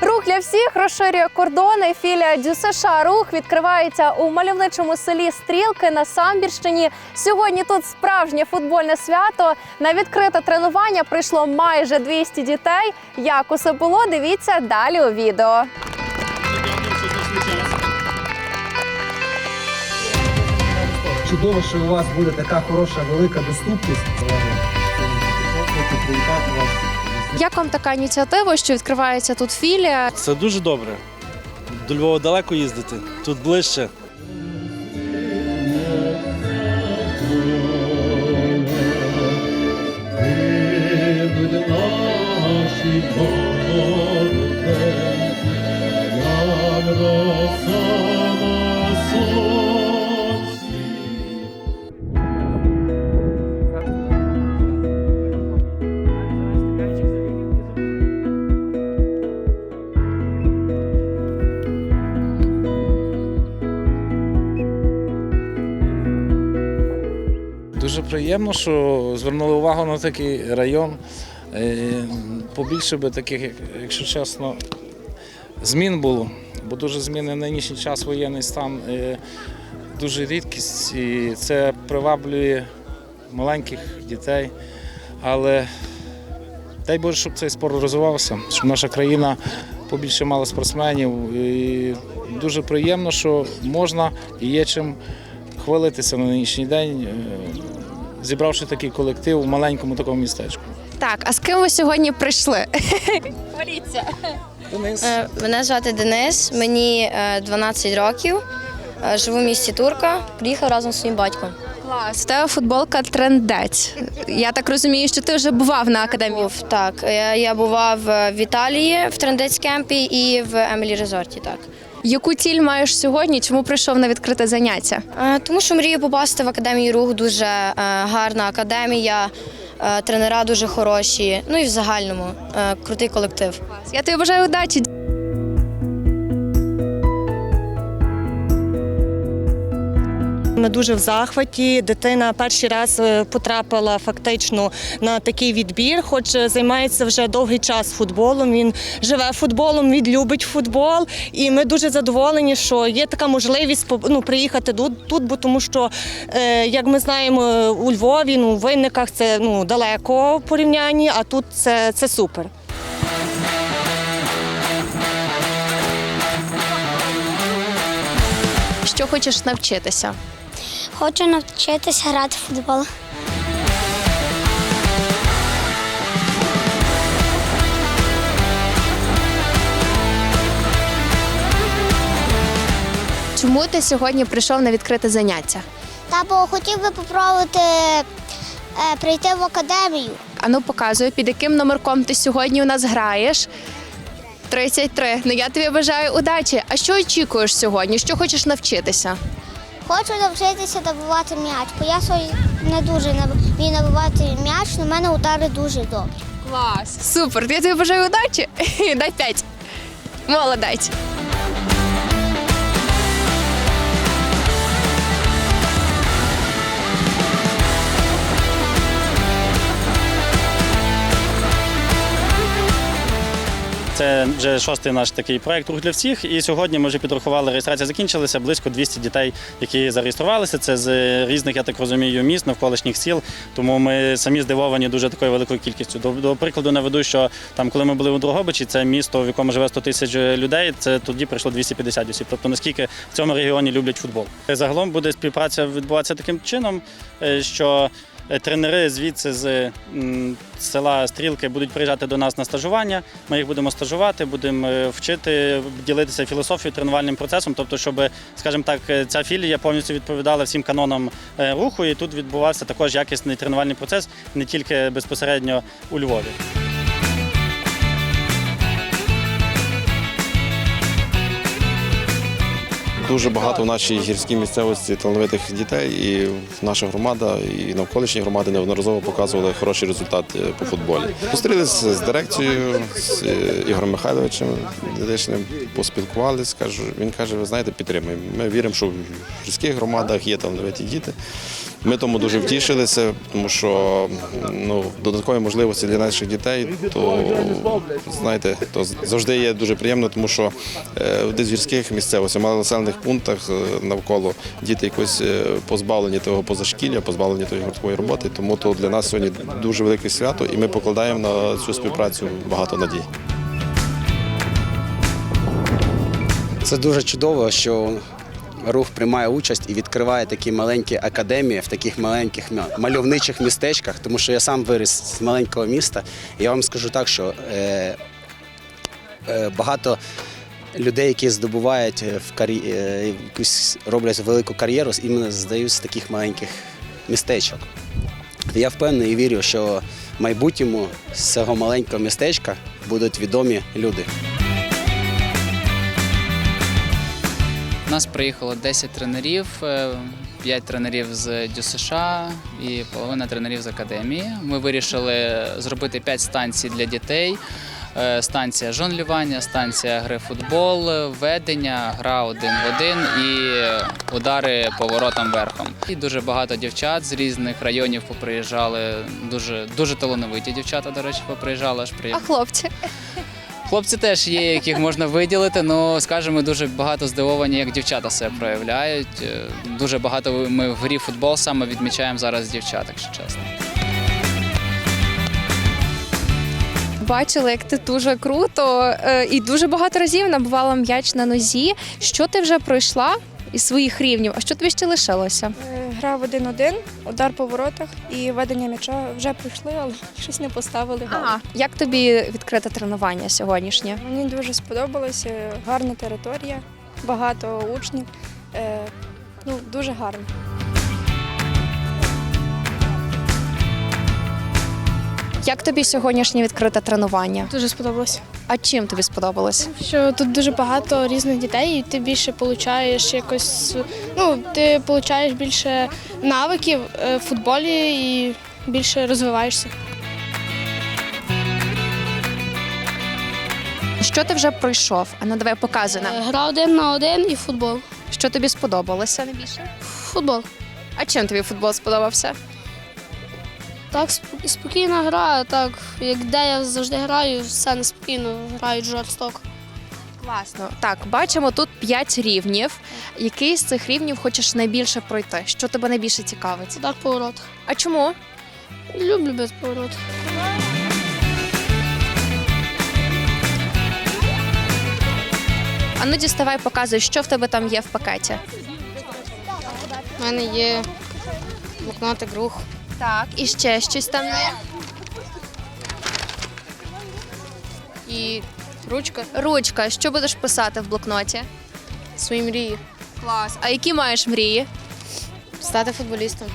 Рух для всіх розширює кордони. Філія Дю США Рух відкривається у мальовничому селі Стрілки на Самбірщині. Сьогодні тут справжнє футбольне свято. На відкрите тренування прийшло майже 200 дітей. Як усе було, дивіться далі у відео. Чудово, що у вас буде така хороша велика доступність. Хочу привітати вас. Як вам така ініціатива, що відкривається тут філія? Це дуже добре. До Львова далеко їздити, тут ближче. Дуже приємно, що звернули увагу на такий район. Е, Побільше би таких, якщо чесно, змін було, бо дуже зміни нинішній час воєнний стан е, дуже рідкість і це приваблює маленьких дітей. Але дай Боже, щоб цей спорт розвивався, щоб наша країна побільше мала спортсменів. І дуже приємно, що можна і є чим хвалитися на нинішній день, е, зібравши такий колектив у маленькому такому містечку. Так, а з ким ви сьогодні прийшли? Хваліться. Денис. Е, Мене звати Денис, мені е, 12 років. Е, Живу в місті Турка. Приїхав разом з своїм батьком. Клас. Тебе футболка трендець. Я так розумію, що ти вже бував на академії. Був так. Я, я бував е, в Італії в Трендець кемпі і в Емілі Резорті. Так Яку ціль маєш сьогодні? Чому прийшов на відкрите заняття? Е, тому що мрію попасти в академію рух. Дуже е, гарна академія, е, тренера дуже хороші. Ну і в загальному крутий колектив. Я тобі бажаю удачі. Ми дуже в захваті. Дитина перший раз е, потрапила фактично на такий відбір, хоч е, займається вже довгий час футболом. Він живе футболом, він любить футбол. І ми дуже задоволені, що є така можливість ну, приїхати тут, тут, бо тому що, е, як ми знаємо, у Львові, ну, у Винниках це ну, далеко в порівнянні, а тут це, це супер. Що хочеш навчитися? Хочу навчитися грати в футбол. Чому ти сьогодні прийшов на відкрите заняття? Та бо хотів би попробувати е, прийти в академію. Ану, показую, під яким номерком ти сьогодні у нас граєш. 33. Ну я тобі бажаю удачі. А що очікуєш сьогодні? Що хочеш навчитися? Хочу навчитися добувати м'яч, бо я не дуже вмію набивати м'яч, але мене удари дуже добрі. Клас! Супер! Я тобі бажаю удачі. Дай п'ять. Молодець. Це вже шостий наш такий проект рух для всіх. І сьогодні ми вже підрахували, реєстрація закінчилася. Близько 200 дітей, які зареєструвалися. Це з різних, я так розумію, міст, навколишніх сіл. Тому ми самі здивовані дуже такою великою кількістю. До, до прикладу наведу, що там, коли ми були у Дрогобичі, це місто, в якому живе 100 тисяч людей. Це тоді прийшло 250 осіб. Тобто наскільки в цьому регіоні люблять футбол. Загалом буде співпраця відбуватися таким чином, е, що Е, Тренери звідси з села Стрілки будуть приїжджати до нас на стажування. Ми їх будемо стажувати, будемо е, вчити, ділитися філософією, тренувальним процесом. Тобто, щоб, скажімо так, е, ця філія повністю відповідала всім канонам е, руху, і тут відбувався також якісний тренувальний процес не тільки безпосередньо у Львові. Дуже багато в нашій гірській місцевості талановитих дітей, і наша громада і навколишні громади неодноразово показували хороший результат е, по футболі. Зустрілися з дирекцією, з е, Ігорем Михайловичем Дедишним, поспілкувалися. Він каже, ви знаєте, підтримуємо. Ми віримо, що в гірських громадах є талановиті діти. Ми тому дуже втішилися, тому що ну, додаткові можливості для наших дітей, то знаєте, то завжди є дуже приємно, тому що е, в десь гірських місцевостях, малонаселених пунктах е, навколо діти якось е, позбавлені того позашкілля, позбавлені тої гуртової роботи. Тому то для нас сьогодні дуже велике свято, і ми покладаємо на цю співпрацю багато надій. Це дуже чудово, що рух приймає участь і відкриває такі маленькі академії в таких маленьких мальовничих містечках, тому що я сам виріс з маленького міста. Я вам скажу так, що е, е, багато людей, які здобувають в кар'є- е, якусь роблять велику кар'єру, іменно здають з таких маленьких містечок. Я впевнений і вірю, що в майбутньому з цього маленького містечка будуть відомі люди. Нас приїхало 10 тренерів, 5 тренерів з ДЮСШ і половина тренерів з академії. Ми вирішили зробити 5 станцій для дітей. Е, Станція жонглювання, станція гри футбол, ведення, гра один в один і удари поворотом верхом. І дуже багато дівчат з різних районів поприїжджали. Дуже дуже талановиті дівчата, до речі, поприїжджали аж А хлопці? Хлопці теж є, яких можна виділити, але скажімо, дуже багато здивовані, як дівчата себе проявляють. Е, Дуже багато ми в грі футбол саме відмічаємо зараз дівчат, якщо чесно. Бачила, як ти дуже круто е, і дуже багато разів набувала м'яч на нозі. Що ти вже пройшла із своїх рівнів? А що тобі ще лишилося? Е, Гра в 1-1, удар по воротах і ведення м'яча вже прийшли, але щось не поставили. Ага. Як тобі відкрите тренування сьогоднішнє? Мені дуже сподобалося, гарна територія, багато учнів. Е, Ну, дуже гарно. Як тобі сьогоднішнє відкрите тренування? Дуже сподобалося. А чим тобі сподобалось? Що тут дуже багато різних дітей, і ти більше получаєш якось. Ну, ти получаєш більше навиків е, в футболі і більше розвиваєшся. Що ти вже пройшов? А ну давай показуй нам. Гра один на один і футбол. Що тобі сподобалося найбільше? Футбол. А чим тобі футбол сподобався? Так, сп- спокійна гра, так як де я завжди граю, все неспокійно, грають жорстоко. Класно. Так, бачимо тут 5 рівнів. Який з цих рівнів хочеш найбільше пройти? Що тебе найбільше цікавить? Так поворот. А чому? Люблю без повороту. А ну діставай, показуй, що в тебе там є в пакеті. У мене є блокнотик рух. Так, і ще щось там є. І ручка Ручка, що будеш писати в блокноті? свої мрії. Клас. А які маєш мрії? Стати футболістом.